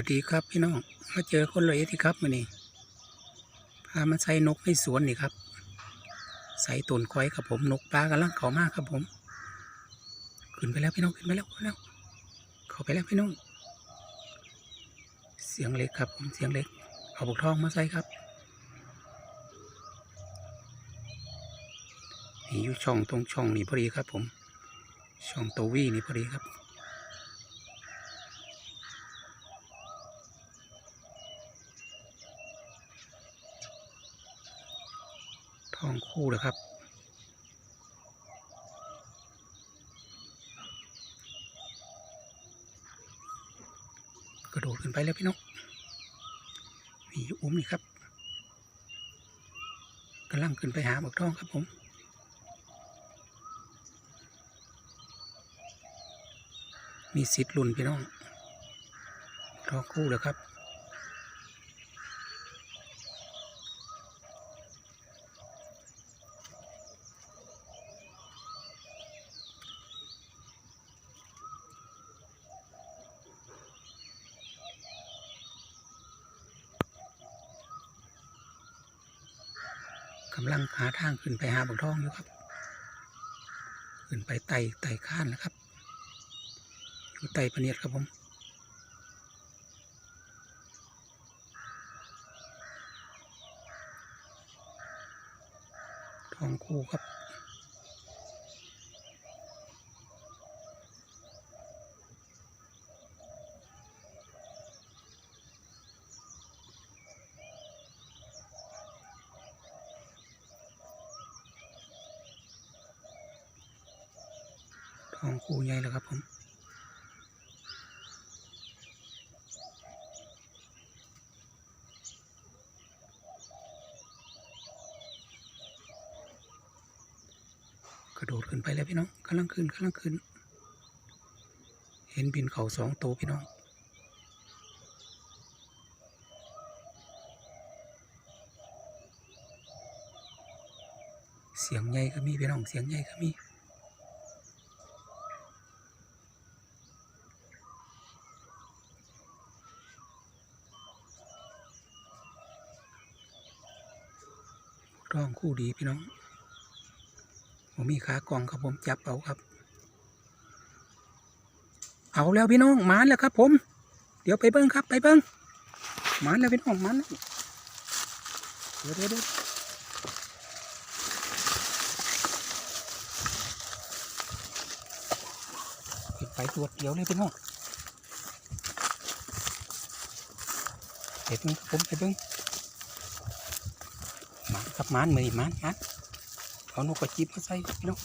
วัสดีครับพี่น้อง มาเจอคนเลยที่ครับมื่อนี้พามาใส่นกในสวนนี่ครับ ใส่ต้นควายครับผม นกปลากำลังเขามากครับผม ขึ้นไปแล้วพี่น้องขึ้นไปแล้วขึ้นแล้ว เข้าไปแล้วพี่น้อง เสียงเล็กครับผมเสียงเล็ก เอาบกทองมาใส่ครับ นี่อยู่ช่องตรงช่องนี่พอดีครับผม ช่องโตวี่นี่พอดีครับ ทองคู่เลยครับ กระโดดขึ้นไปแล้วพี่น้องมีอุ้มนี่ครับกำลังขึ้นไปหาบักทองครับผมมีสิทธิ์ลุนพี่น้องทองคู่เลยครับ กำลังหาทางขึ้นไปหาบักทองอยู่ครับ ขึ้นไปไต่ไต่ข้านนะครับ อยู่ไต่พะเนียดครับผมทองคู่ครับ ทองครูใหญ่แล้วครับผมกระโดดขึ้นไปแล้วพี่น้องกำลังขึ้นกำลังขึ้น เห็นบินเขาสองโตวพี่น้อง เสียงใหญ่ก็มีพี่น้องเสียงใหญ่ก็มี ร้องคู่ดีพี่น้อง ผมมีขากล่องครับผมจับเอาครับ เอาแล้วพี่น้องหมานแล้วครับ ผม เดี๋ยวไปเบิ้งครับ ไปเบิ้งหมานแล้วพี่น้องหมานแล้วเดี๋ยวเดี๋ยวปิดไปตัวเดียวเลยพี่น้องไปเบิ้งผมไปเบิ้ง มานครับมานมือมานหมานเอานกกระจิบมาใส่พี่น้อง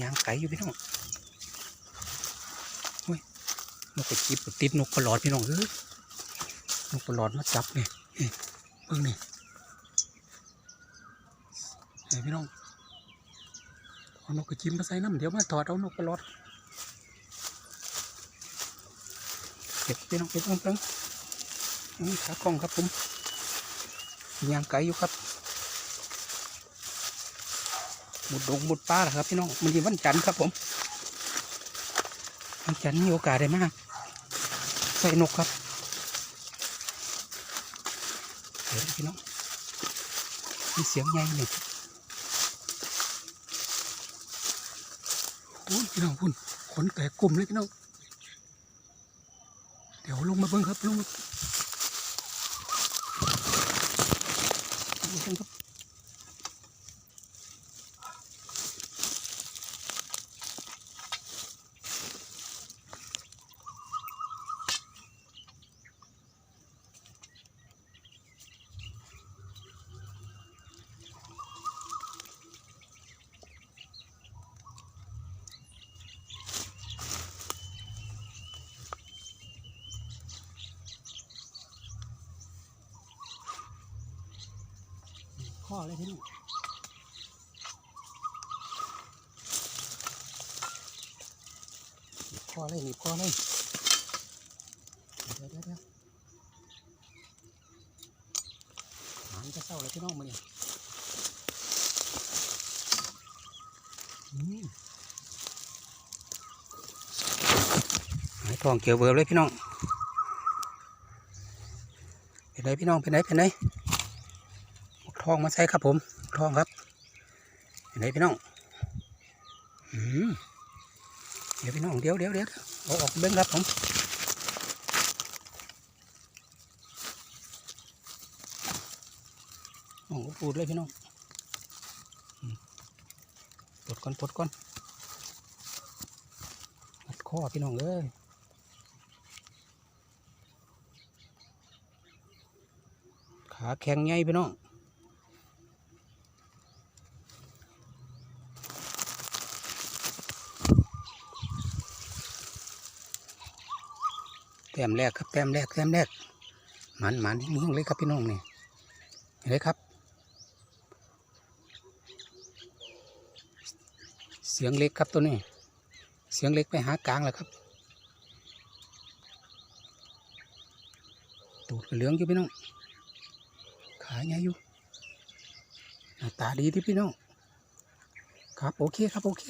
ยางไก่อยู่พี่น้องโอ้ยนกกระจิบติดนกกระหลอดพี่น้องเอ้ยนกกระหลอดมาจับเนี่นี่เบิ่งนี่เฮ้ยพี่น้องเอานกกระจิบมาใส่น้ำเดี๋ยวมาถอดเอานกกระหลอด เก็บพี่น้องเก็บเพิ่มเพิ่มขากล้องครับผมยางไก่อยู่ครับหมุดดงหมุดป้าแหละครับพี่น้องมันยีวันจันทร์ครับผมวันจันทร์มีโอกาสได้มากใส่นกครับเดี๋ยวพี่น้องมีเสียงใหญ่นี่โอ้ยพี่น้องพุ่นขนแตกกลุ่มเลยพี่น้อง เดี๋ยวลงมาเบิ่งครับลงมาลง ข้อเลยที่นี่ข้อเลยหนีข้อเลยเดี๋ยวเเยหานจะเศร้าเลยพี่น้องมาเนี่ยหายทองเกี่ยวเบอร์เลยพี่น้องเป็นไรพี่น้องเป็นไรเป็นไร ทองมาใส่ครับผมทองครับเป็นพี่น้องอืมเดี๋ยวพี่น้องเดี๋ยวเดี๋ยวเดี๋ยวเอาออกเบิ้งครับผมโอ้โหพูดเลยพี่น้องปลดก่อนปลดก่อนมัดข้อพี่น้องเอ้ยขาแข็งใหญ่พี่น้อง แต้มแรกครับแต้มแรกแต้มแรกหมันหมันหิ้งเลยครับพี่น้องนี่เห็นไหมครับ เสียงเล็กครับตัวนี้ เสียงเล็กไปหากลางแล้วครับตูดเหลืองอยู่พี่น้องขาใหญ่อยู่หน้าตาดีที่พี่น้องครับโอเคครับโอเค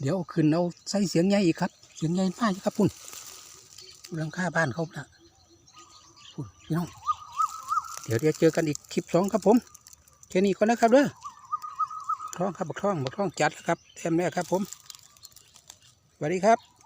เดี๋ยวเอาขึ้นเอาใส่เสียงใหญ่อีกครับ เสียงใหญ่มากครับพุ่น หลังคาบ้านเขาละพุ่นพี่น้อง เดี๋ยวเดี๋ยวเจอกันอีกคลิปสองครับผมแค่นี้ก่อนนะครับเด้อคล่องครับบักท่องบักท่องจัดแล้วครับแถมแล้วครับผมสวัสดีครับ